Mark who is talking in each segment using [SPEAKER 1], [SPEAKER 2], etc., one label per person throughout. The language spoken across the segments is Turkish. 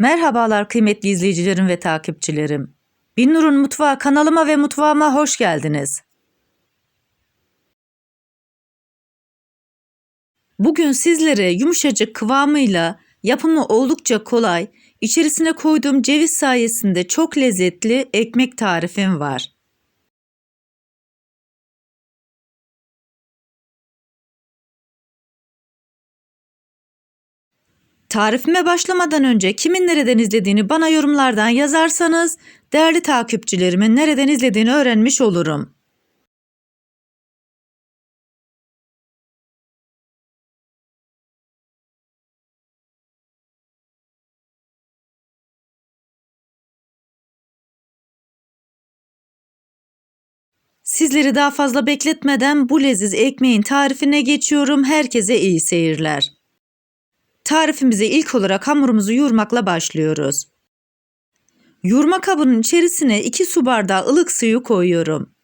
[SPEAKER 1] Merhabalar kıymetli izleyicilerim ve takipçilerim. Binnur'un Mutfağı kanalıma ve mutfağıma hoş geldiniz. Bugün sizlere yumuşacık kıvamıyla yapımı oldukça kolay, içerisine koyduğum ceviz sayesinde çok lezzetli ekmek tarifim var. Tarifime başlamadan önce kimin nereden izlediğini bana yorumlardan yazarsanız değerli takipçilerimin nereden izlediğini öğrenmiş olurum. Sizleri daha fazla bekletmeden bu leziz ekmeğin tarifine geçiyorum. Herkese iyi seyirler. Tarifimize ilk olarak hamurumuzu yoğurmakla başlıyoruz. Yoğurma kabının içerisine 2 su bardağı ılık suyu koyuyorum.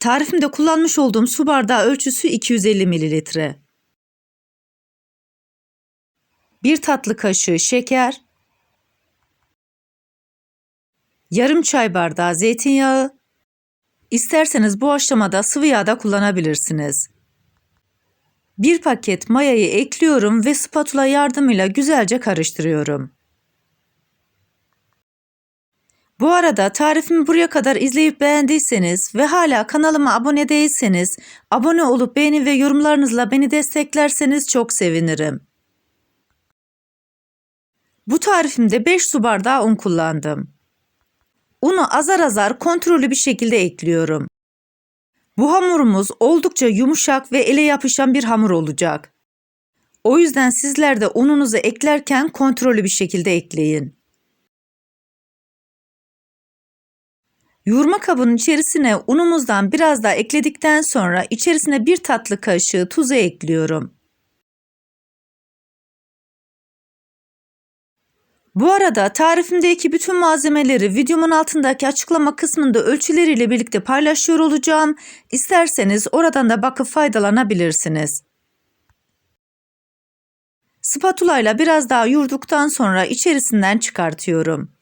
[SPEAKER 1] Tarifimde kullanmış olduğum su bardağı ölçüsü 250 mililitre. 1 tatlı kaşığı şeker, yarım çay bardağı zeytinyağı, İsterseniz bu aşamada sıvı yağ da kullanabilirsiniz. Bir paket mayayı ekliyorum ve spatula yardımıyla güzelce karıştırıyorum. Bu arada tarifimi buraya kadar izleyip beğendiyseniz ve hala kanalıma abone değilseniz abone olup beğeni ve yorumlarınızla beni desteklerseniz çok sevinirim. Bu tarifimde 5 su bardağı un kullandım. Unu azar azar kontrollü bir şekilde ekliyorum. Bu hamurumuz oldukça yumuşak ve ele yapışan bir hamur olacak. O yüzden sizler de ununuzu eklerken kontrollü bir şekilde ekleyin. Yoğurma kabının içerisine unumuzdan biraz daha ekledikten sonra içerisine bir tatlı kaşığı tuzu ekliyorum. Bu arada tarifimdeki bütün malzemeleri videomun altındaki açıklama kısmında ölçüleriyle birlikte paylaşıyor olacağım. İsterseniz oradan da bakıp faydalanabilirsiniz. Spatula ile biraz daha yoğurduktan sonra içerisinden çıkartıyorum.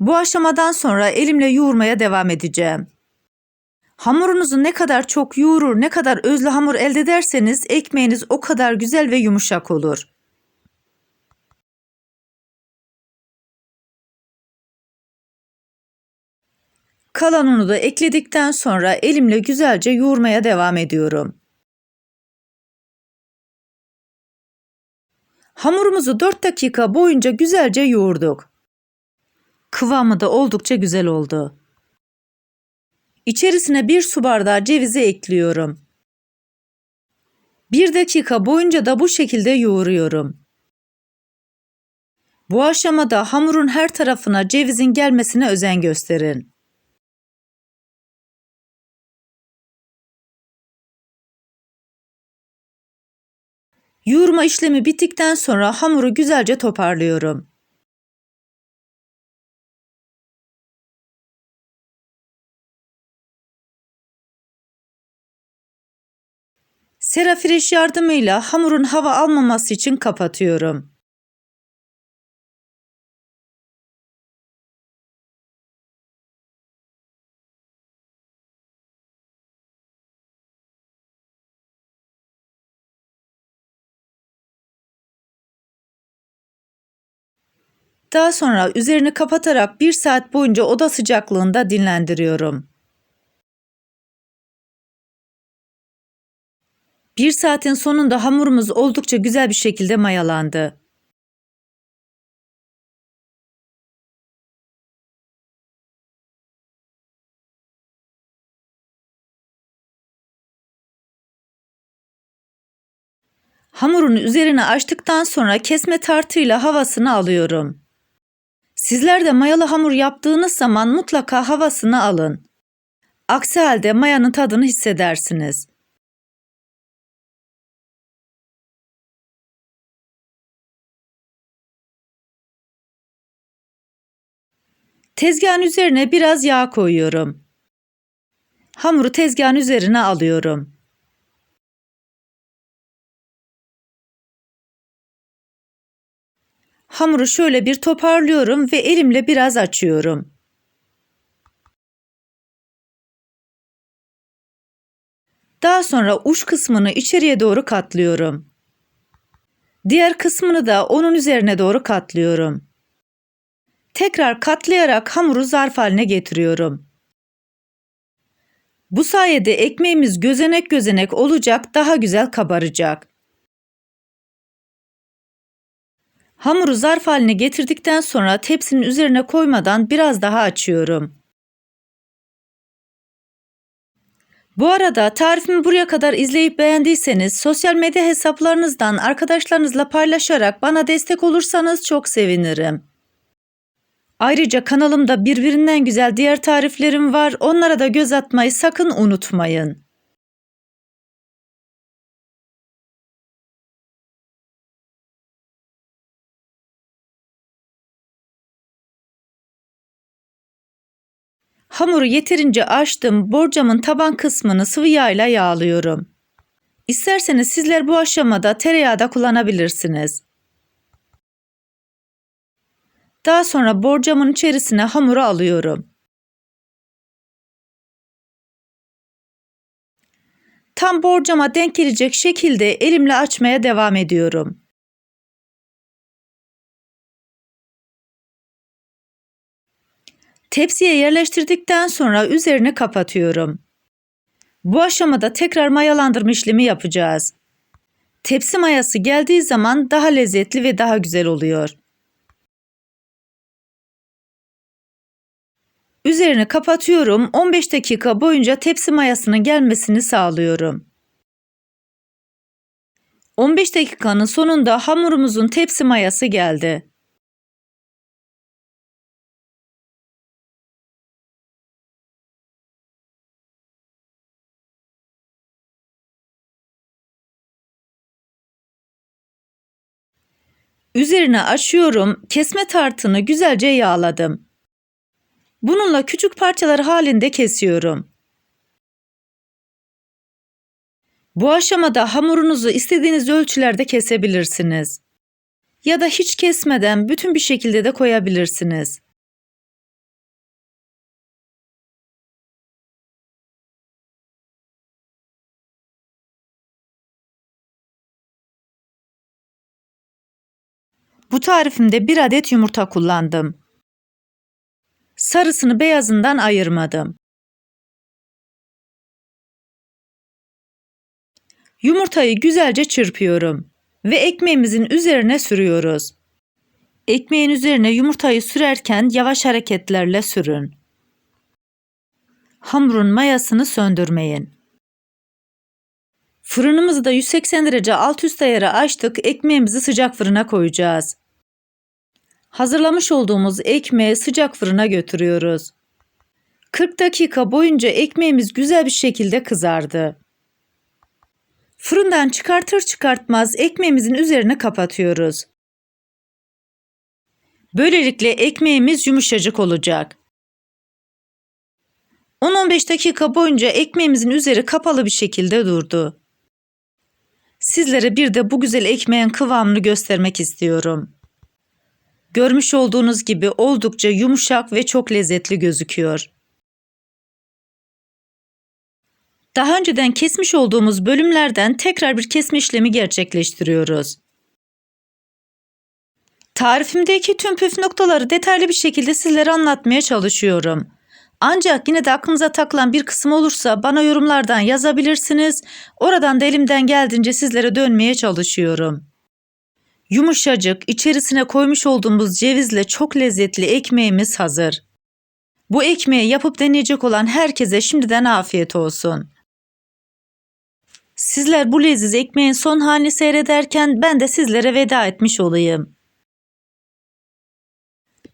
[SPEAKER 1] Bu aşamadan sonra elimle yoğurmaya devam edeceğim. Hamurunuzu ne kadar çok yoğurur, ne kadar özlü hamur elde ederseniz ekmeğiniz o kadar güzel ve yumuşak olur. Kalan unu da ekledikten sonra elimle güzelce yoğurmaya devam ediyorum. Hamurumuzu 4 dakika boyunca güzelce yoğurduk. Kıvamı da oldukça güzel oldu. İçerisine bir su bardağı cevizi ekliyorum. Bir dakika boyunca da bu şekilde yoğuruyorum. Bu aşamada hamurun her tarafına cevizin gelmesine özen gösterin. Yoğurma işlemi bittikten sonra hamuru güzelce toparlıyorum. Serafireş yardımıyla hamurun hava almaması için kapatıyorum. Daha sonra üzerini kapatarak bir saat boyunca oda sıcaklığında dinlendiriyorum. Bir saatin sonunda hamurumuz oldukça güzel bir şekilde mayalandı. Hamurun üzerine açtıktan sonra kesme tartıyla havasını alıyorum. Sizler de mayalı hamur yaptığınız zaman mutlaka havasını alın. Aksi halde mayanın tadını hissedersiniz. Tezgahın üzerine biraz yağ koyuyorum. Hamuru tezgahın üzerine alıyorum. Hamuru şöyle bir toparlıyorum ve elimle biraz açıyorum. Daha sonra uç kısmını içeriye doğru katlıyorum. Diğer kısmını da onun üzerine doğru katlıyorum. Tekrar katlayarak hamuru zarf haline getiriyorum. Bu sayede ekmeğimiz gözenek gözenek olacak, daha güzel kabaracak. Hamuru zarf haline getirdikten sonra tepsinin üzerine koymadan biraz daha açıyorum. Bu arada tarifimi buraya kadar izleyip beğendiyseniz sosyal medya hesaplarınızdan arkadaşlarınızla paylaşarak bana destek olursanız çok sevinirim. Ayrıca kanalımda birbirinden güzel diğer tariflerim var. Onlara da göz atmayı sakın unutmayın. Hamuru yeterince açtım. Borcamın taban kısmını sıvı yağ ile yağlıyorum. İsterseniz sizler bu aşamada tereyağı da kullanabilirsiniz. Daha sonra borcamın içerisine hamuru alıyorum. Tam borcama denk gelecek şekilde elimle açmaya devam ediyorum. Tepsiye yerleştirdikten sonra üzerini kapatıyorum. Bu aşamada tekrar mayalandırma işlemi yapacağız. Tepsi mayası geldiği zaman daha lezzetli ve daha güzel oluyor. Üzerini kapatıyorum. 15 dakika boyunca tepsi mayasının gelmesini sağlıyorum. 15 dakikanın sonunda hamurumuzun tepsi mayası geldi. Üzerine açıyorum. Kesme tartını güzelce yağladım. Bununla küçük parçalar halinde kesiyorum. Bu aşamada hamurunuzu istediğiniz ölçülerde kesebilirsiniz. Ya da hiç kesmeden bütün bir şekilde de koyabilirsiniz. Bu tarifimde bir adet yumurta kullandım. Sarısını beyazından ayırmadım. Yumurtayı güzelce çırpıyorum ve ekmeğimizin üzerine sürüyoruz. Ekmeğin üzerine yumurtayı sürerken yavaş hareketlerle sürün. Hamurun mayasını söndürmeyin. Fırınımızı da 180 derece alt üst ayarı açtık. Ekmeğimizi sıcak fırına koyacağız. Hazırlamış olduğumuz ekmeği sıcak fırına götürüyoruz. 40 dakika boyunca ekmeğimiz güzel bir şekilde kızardı. Fırından çıkartır çıkartmaz ekmeğimizin üzerine kapatıyoruz. Böylelikle ekmeğimiz yumuşacık olacak. 10-15 dakika boyunca ekmeğimizin üzeri kapalı bir şekilde durdu. Sizlere bir de bu güzel ekmeğin kıvamını göstermek istiyorum. Görmüş olduğunuz gibi oldukça yumuşak ve çok lezzetli gözüküyor. Daha önceden kesmiş olduğumuz bölümlerden tekrar bir kesme işlemi gerçekleştiriyoruz. Tarifimdeki tüm püf noktaları detaylı bir şekilde sizlere anlatmaya çalışıyorum. Ancak yine de aklınıza takılan bir kısım olursa bana yorumlardan yazabilirsiniz. Oradan da elimden geldiğince sizlere dönmeye çalışıyorum. Yumuşacık, içerisine koymuş olduğumuz cevizle çok lezzetli ekmeğimiz hazır. Bu ekmeği yapıp deneyecek olan herkese şimdiden afiyet olsun. Sizler bu leziz ekmeğin son halini seyrederken ben de sizlere veda etmiş olayım.